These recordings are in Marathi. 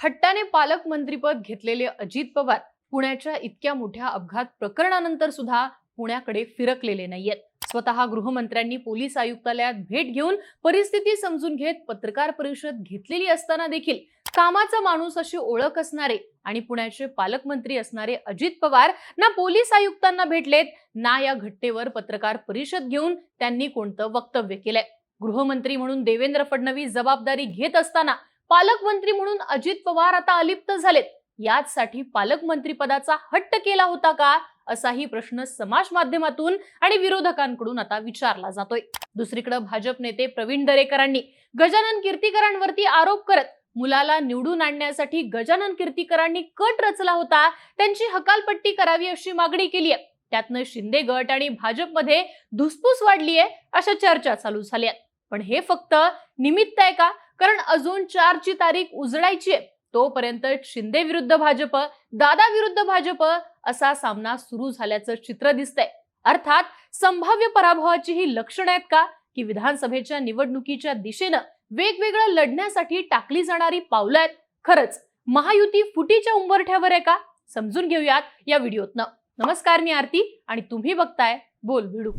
हट्टाने पालकमंत्रीपद घेतलेले अजित पवार पुण्याच्या इतक्या मोठ्या अपघात प्रकरणानंतर सुद्धा पुण्याकडे फिरकलेले नाहीयेत. स्वतः गृहमंत्र्यांनी पोलीस आयुक्तालयात भेट घेऊन परिस्थिती समजून घेत पत्रकार परिषद घेतलेली असताना देखील कामाचा माणूस अशी ओळख असणारे आणि पुण्याचे पालकमंत्री असणारे अजित पवार ना पोलीस आयुक्तांना भेटलेत ना या घटनेवर पत्रकार परिषद घेऊन त्यांनी कोणतं वक्तव्य केलंय. गृहमंत्री म्हणून देवेंद्र फडणवीस जबाबदारी घेत असताना पालकमंत्री म्हणून अजित पवार आता अलिप्त झालेत. याचसाठी पालकमंत्रीपदाचा हट्ट केला होता का? असाही प्रश्न समाज माध्यमातून आणि विरोधकांकडून आता विचारला जातोय. दुसरीकडे भाजप नेते प्रवीण दरेकरांनी गजानन कीर्तीकरांवरती आरोप करत मुलाला निवडून आणण्यासाठी गजानन कीर्तीकरांनी कट रचला होता. त्यांची हकालपट्टी करावी अशी मागणी केली आहे त्यातनं शिंदे गट आणि भाजपमध्ये धुसफूस वाढली आहे अशा चर्चा चालू झाल्या पण हे फक्त निमित्त आहे का? कारण अजून चारची तारीख उजळायची आहे. तोपर्यंत शिंदे विरुद्ध भाजप दादा विरुद्ध भाजप असा सामना सुरू झाल्याचं चित्र दिसतंय. अर्थात संभाव्य पराभवाची ही लक्षणं आहेत का? की विधानसभेच्या निवडणुकीच्या दिशेनं वेगवेगळं लढण्यासाठी टाकली जाणारी पावलं आहेत. खरंच महायुती फुटीच्या उंबरठ्यावर आहे का? समजून घेऊयात या व्हिडिओतनं. नमस्कार मी आरती आणि तुम्ही बघताय बोल भिडू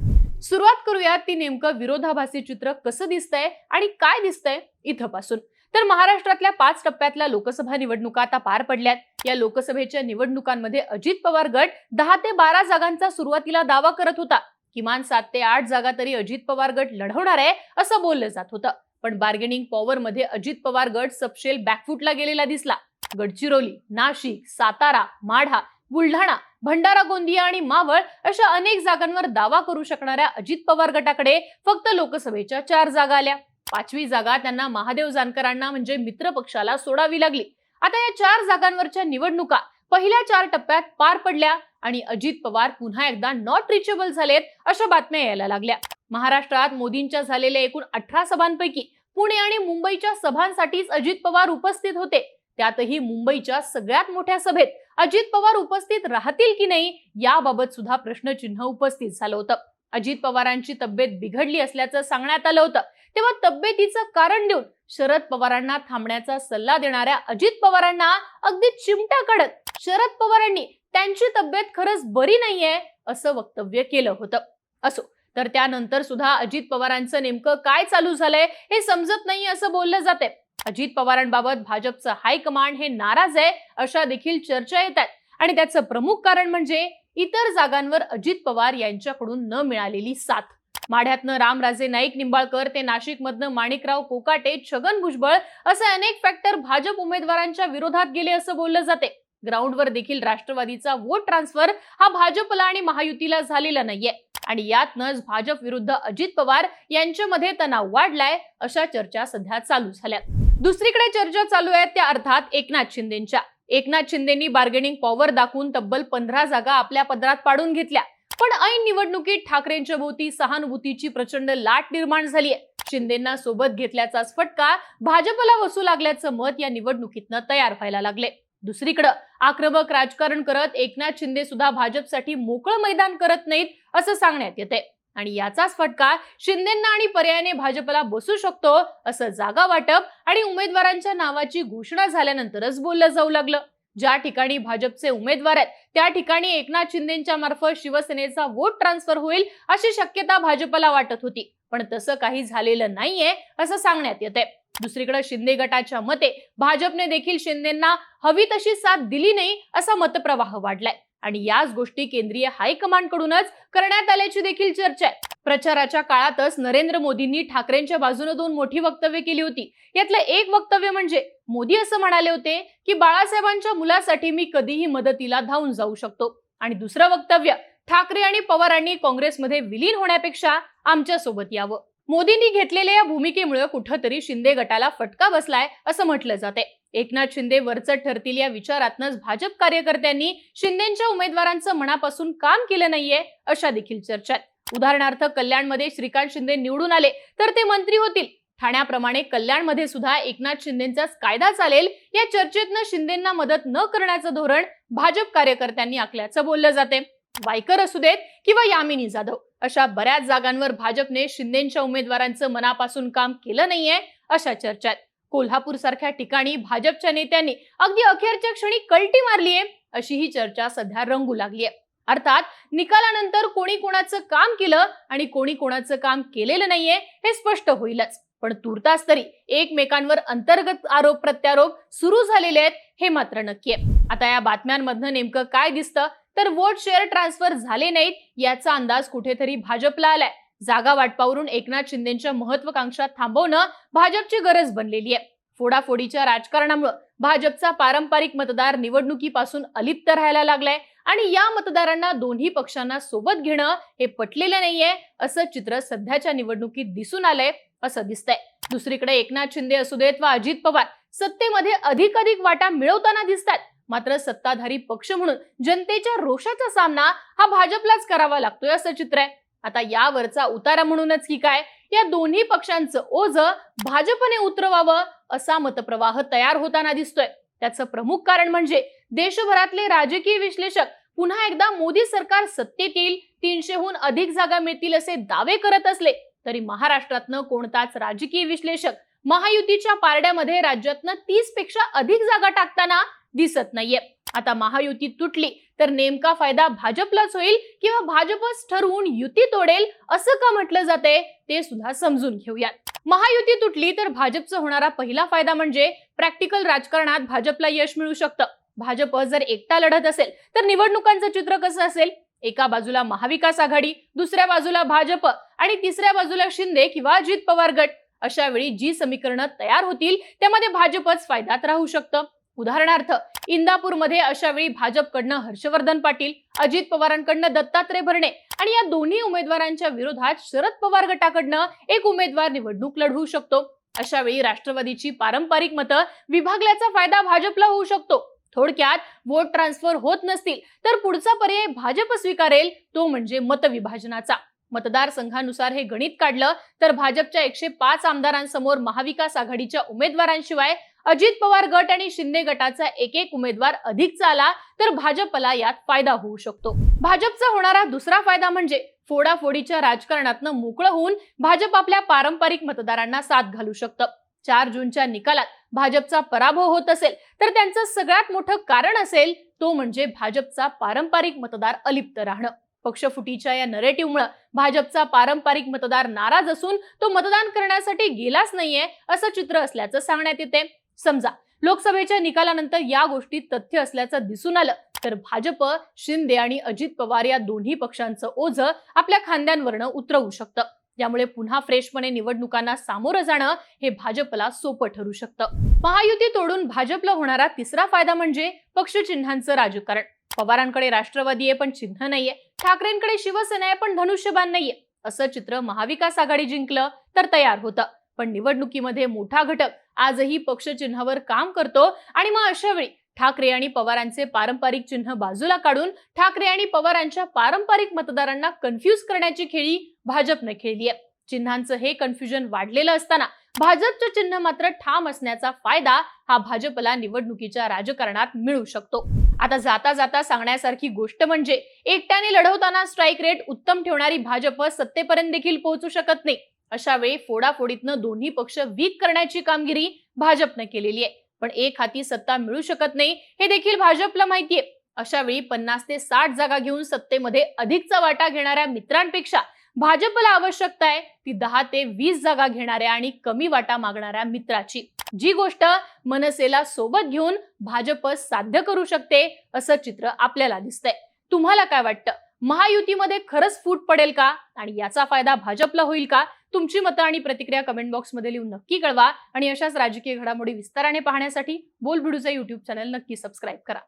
सुरुवात करूयात ती नेमकं विरोधाभासी चित्र कसं दिसतंय आणि काय दिसतंय इथंपासून. तर महाराष्ट्रातल्या पाच टप्प्यातल्या लोकसभा निवडणुका आता पार पडल्यात. या लोकसभेच्या निवडणुकांमध्ये अजित पवार गट दहा ते बारा जागांचा सुरुवातीला दावा करत होता. किमान सात ते आठ जागा तरी अजित पवार गट लढवणार आहे असं बोललं जात होतं. पण बार्गेनिंग पॉवरमध्ये अजित पवार गट सपशेल बॅकफुटला गेलेला दिसला. गडचिरोली नाशिक सातारा माढा बुलढाणा भंडारा गोंदिया आणि मावळ अशा अनेक जागांवर दावा करू शकणाऱ्या अजित पवार गटाकडे फक्त लोकसभेच्या चार जागा आल्या. पाचवी जागा त्यांना महादेव जानकरांना म्हणजे मित्र पक्षाला सोडावी लागली. आता या चार जागांवरच्या निवडणुका पहिल्या चार टप्प्यात पार पडल्या आणि अजित पवार पुन्हा एकदा नॉट रिचेबल झालेत अशा बातम्या यायला लागल्या. महाराष्ट्रात मोदींच्या झालेल्या एकूण अठरा सभांपैकी पुणे आणि मुंबईच्या सभांसाठीच अजित पवार उपस्थित होते. त्यातही मुंबईच्या सगळ्यात मोठ्या सभेत अजित पवार उपस्थित राहतील की नाही याबाबत सुद्धा प्रश्नचिन्ह उपस्थित झालं होतं. अजित पवारांची तब्येत बिघडली असल्याचं सांगण्यात आलं होतं. तेव्हा तब्येतीचं कारण देऊन शरद पवारांना थांबण्याचा सल्ला देणाऱ्या अजित पवारांना अगदी चिमटा काढत शरद पवारांनी त्यांची तब्येत खरंच बरी नाहीये असं वक्तव्य केलं होतं. असो तर त्यानंतर सुद्धा अजित पवारांचं नेमकं काय चालू झालंय हे समजत नाही असं बोललं जाते अजित पवारांबाबत भाजपचं हायकमांड हे नाराज आहे अशा देखील चर्चा येत आहेत. आणि त्याचं प्रमुख कारण म्हणजे इतर जागांवर अजित पवार यांच्याकडून न मिळालेली साथ. माढ्यातनं रामराजे नाईक निंबाळकर ते नाशिकमधनं माणिकराव कोकाटे छगन भुजबळ असे अनेक फॅक्टर भाजप उमेदवारांच्या विरोधात गेले असं बोललं जाते. ग्राउंडवर देखील राष्ट्रवादीचा वोट ट्रान्सफर हा भाजपला आणि महायुतीला झालेला नाहीये. आणि यातनच भाजप विरुद्ध अजित पवार यांच्यामध्ये तणाव वाढलाय अशा चर्चा सध्या चालू झाल्या दुसरीकडे चर्चा चालू आहे त्या अर्थात एकनाथ शिंदेच्या. एकनाथ शिंदेनी बार्गेनिंग पॉवर दाखवून तब्बल पंधरा जागा आपल्या पदरात पाडून घेतल्या. पण ऐन निवडणुकीत ठाकरेंच्या भोवती सहानुभूतीची प्रचंड लाट निर्माण झाली आहे शिंदेना सोबत घेतल्याचाच फटका भाजपला बसू लागल्याचं मत या निवडणुकीतनं तयार व्हायला लागले. दुसरीकडं आक्रमक राजकारण करत एकनाथ शिंदे सुद्धा भाजपसाठी मोकळं मैदान करत नाहीत असं सांगण्यात येते आणि याचाच फटका शिंदेना आणि पर्यायाने भाजपला बसू शकतो असं जागा वाटप आणि उमेदवारांच्या नावाची घोषणा झाल्यानंतरच बोललं जाऊ लागलं. ज्या ठिकाणी भाजपचे उमेदवार आहेत त्या ठिकाणी एकनाथ शिंदेच्या मार्फत शिवसेनेचा वोट ट्रान्सफर होईल अशी शक्यता भाजपला वाटत होती. पण तसं काही झालेलं नाहीये असं सांगण्यात येते दुसरीकडे शिंदे गटाच्या मते भाजपने देखील शिंदेना हवी तशी साथ दिली नाही असा मतप्रवाह वाढलाय. आणि याच गोष्टी केंद्रीय हायकमांडकडूनच करण्यात आल्याची देखील चर्चा आहे. प्रचाराच्या काळातच नरेंद्र मोदींनी ठाकरेंच्या बाजूने दोन मोठी वक्तव्य केली होती. यातलं एक वक्तव्य म्हणजे मोदी असं म्हणाले होते की बाळासाहेबांच्या मुलासाठी मी कधीही मदतीला धावून जाऊ शकतो. आणि दुसरं वक्तव्य ठाकरे आणि पवारांनी काँग्रेसमध्ये विलीन होण्यापेक्षा आमच्यासोबत यावं. मोदींनी घेतलेल्या या भूमिकेमुळे कुठंतरी शिंदे गटाला फटका बसलाय असं म्हटलं जाते एकनाथ शिंदे वरचढ ठरतील या विचारातनच भाजप कार्यकर्त्यांनी शिंदेच्या उमेदवारांचं मनापासून काम केलं नाहीये अशा देखील चर्चा उदाहरणार्थ कल्याणमध्ये श्रीकांत शिंदे निवडून आले तर ते मंत्री होतील. ठाण्याप्रमाणे कल्याणमध्ये सुद्धा एकनाथ शिंदेचाच कायदा चालेल या चर्चेतनं शिंदेना मदत न करण्याचं धोरण भाजप कार्यकर्त्यांनी आखल्याचं बोललं जाते वायकर असू देत किंवा यामिनी जाधव. अशा बऱ्याच जागांवर भाजपने शिंदेच्या उमेदवारांचं मनापासून काम केलं नाहीये अशा चर्चा आहेत कोल्हापूर सारख्या ठिकाणी भाजपच्या नेत्यांनी अगदी अखेरच्या क्षणी कलटी मारलीये अशी ही चर्चा सध्या रंगू लागली आहे अर्थात निकालानंतर कोणी कोणाचं काम केलं आणि कोणी कोणाचं काम केलेलं नाहीये हे स्पष्ट होईलच. पण तुर्तास तरी एकमेकांवर अंतर्गत आरोप प्रत्यारोप सुरू झालेले आहेत हे मात्र नक्की आहे आता या बातम्यांमधनं नेमकं काय दिसतं तर वोट शेअर ट्रान्सफर झाले नाहीत याचा अंदाज कुठेतरी भाजपला आलाय. जागा वाटपावरून एकनाथ शिंदेच्या महत्वाकांक्षा थांबवणं भाजपची गरज बनलेली आहे. फोडाफोडीच्या राजकारणामुळे भाजपचा पारंपरिक मतदार निवडणुकीपासून अलिप्त राहायला लागलाय आणि या मतदारांना दोन्ही पक्षांना सोबत घेणं हे पटलेलं नाहीये असं चित्र सध्याच्या निवडणुकीत दिसून आलंय असं दिसतंय. दुसरीकडे एकनाथ शिंदे असू देत वा अजित पवार सत्तेमध्ये अधिकाधिक वाटा मिळवताना दिसतात. मात्र सत्ताधारी पक्ष म्हणून जनतेच्या रोषाचा सामना हा भाजपलाच करावा लागतोय असं चित्र आहे. आता यावरचा उतारा म्हणूनच की काय? या दोन्ही पक्षांचं ओझ भाजपने उतरवावं असा मतप्रवाह तयार होताना दिसतोय. त्याचं प्रमुख कारण म्हणजे देशभरातले राजकीय विश्लेषक पुन्हा एकदा मोदी सरकार सत्तेत येईल तीनशेहून अधिक जागा मिळतील असे दावे करत असले तरी महाराष्ट्रातनं कोणताच राजकीय विश्लेषक महायुतीच्या पारड्यामध्ये राज्यातनं तीसपेक्षा अधिक जागा टाकताना दिसत नाहीये. आता महायुती तुटली तर नेमका फायदा भाजपलाच होईल किंवा भाजपच ठरवून युती तोडेल असं का म्हटलं जाते ते सुद्धा समजून घेऊयात. महायुती तुटली तर भाजपचा होणारा पहिला फायदा म्हणजे प्रॅक्टिकल राजकारणात भाजपला यश मिळू शकतं. भाजप जर एकटा लढत असेल तर निवडणुकांचं चित्र कसं असेल? एका बाजूला महाविकास आघाडी दुसऱ्या बाजूला भाजप आणि तिसऱ्या बाजूला शिंदे किंवा अजित पवार गट. अशा वेळी जी समीकरणं तयार होतील त्यामध्ये भाजपच फायद्यात राहू शकतं. उदाहरणार्थ इंदापूरमध्ये अशा वेळी भाजपकडनं हर्षवर्धन पाटील अजित पवारांकडनं दत्तात्रय भरणे आणि या दोन्ही उमेदवारांच्या विरोधात शरद पवार गटाकडनं एक उमेदवार निवडणूक लढवू शकतो. अशा वेळी राष्ट्रवादीची पारंपरिक मतं विभागल्याचा फायदा भाजपला होऊ शकतो. थोडक्यात वोट ट्रान्सफर होत नसतील तर पुढचा पर्याय भाजप स्वीकारेल तो म्हणजे मतविभाजनाचा. मतदारसंघानुसार हे गणित काढलं तर भाजपच्या एकशे पाच आमदारांसमोर महाविकास आघाडीच्या उमेदवारांशिवाय अजित पवार गट आणि शिंदे गटाचा एक एक उमेदवार अधिकचा आला तर भाजपला यात फायदा होऊ शकतो. भाजपचा होणारा दुसरा फायदा म्हणजे फोडाफोडीच्या राजकारणातनं मोकळं होऊन भाजप आपल्या पारंपरिक मतदारांना साथ घालू शकतं. चार जूनच्या निकालात भाजपचा पराभव होत असेल तर त्यांचं सगळ्यात मोठं कारण असेल तो म्हणजे भाजपचा पारंपरिक मतदार अलिप्त राहणं. पक्षफुटीच्या या नरेटिव्हमुळे भाजपचा पारंपरिक मतदार नाराज असून तो मतदान करण्यासाठी गेलाच नाहीये असं चित्र असल्याचं सांगण्यात येते. समजा लोकसभेच्या निकालानंतर या गोष्टीत तथ्य असल्याचं दिसून आलं तर भाजप शिंदे आणि अजित पवार या दोन्ही पक्षांचं ओझ आपल्या खांद्यांवरनं उतरवू शकतं. यामुळे पुन्हा फ्रेशपणे निवडणुकांना सामोरं जाणं हे भाजपला सोपं ठरू शकतं. महायुती तोडून भाजपला होणारा तिसरा फायदा म्हणजे पक्षचिन्हांचं राजकारण. पवारांकडे राष्ट्रवादी आहे पण चिन्ह नाहीये. ठाकरेंकडे शिवसेना आहे पण धनुष्यबाण नाहीये. असं चित्र महाविकास आघाडी जिंकलं तर तयार होतं. पण निवडणुकीमध्ये मोठा घटक आजही पक्षचिन्हावर काम करतो. आणि मग अशा वेळी ठाकरे आणि पवारांचे पारंपरिक चिन्ह बाजूला काढून ठाकरे आणि पवारांच्या पारंपरिक मतदारांना कन्फ्यूज करण्याची खेळी भाजपने खेळली आहे. चिन्हांचं हे कन्फ्युजन वाढलेलं असताना भाजपचं चिन्ह मात्र ठाम असण्याचा फायदा हा भाजपला निवडणुकीच्या राजकारणात मिळू शकतो. आता जाता जाता सांगण्यासारखी गोष्ट म्हणजे एकट्याने लढवताना स्ट्राईक रेट उत्तम ठेवणारी भाजप सत्तेपर्यंत देखील पोहोचू शकत नाही. अशा वेळी फोडाफोडीतनं दोन्ही पक्ष वीक करण्याची कामगिरी भाजपने केलेली आहे. पण एक हाती सत्ता मिळू शकत नाही हे देखील भाजपला माहितीये अशा वेळी पन्नास ते साठ जागा घेऊन सत्तेमध्ये अधिकचा वाटा घेणाऱ्या मित्रांपेक्षा भाजपला आवश्यकता आहे ती दहा ते वीस जागा घेणाऱ्या आणि कमी वाटा मागणाऱ्या मित्राची. जी गोष्ट मनसेला सोबत घेऊन भाजप साध्य करू शकते असं चित्र आपल्याला दिसतंय. तुम्हाला काय वाटतं? महायुतीमध्ये खरंच फूट पडेल का? आणि याचा फायदा भाजपला होईल का? तुमची मतं आणि प्रतिक्रिया कमेंट बॉक्समध्ये लिहून नक्की कळवा. आणि अशाच राजकीय घडामोडी विस्ताराने पाहण्यासाठी बोल युट्यूब चॅनल नक्की सबस्क्राईब करा.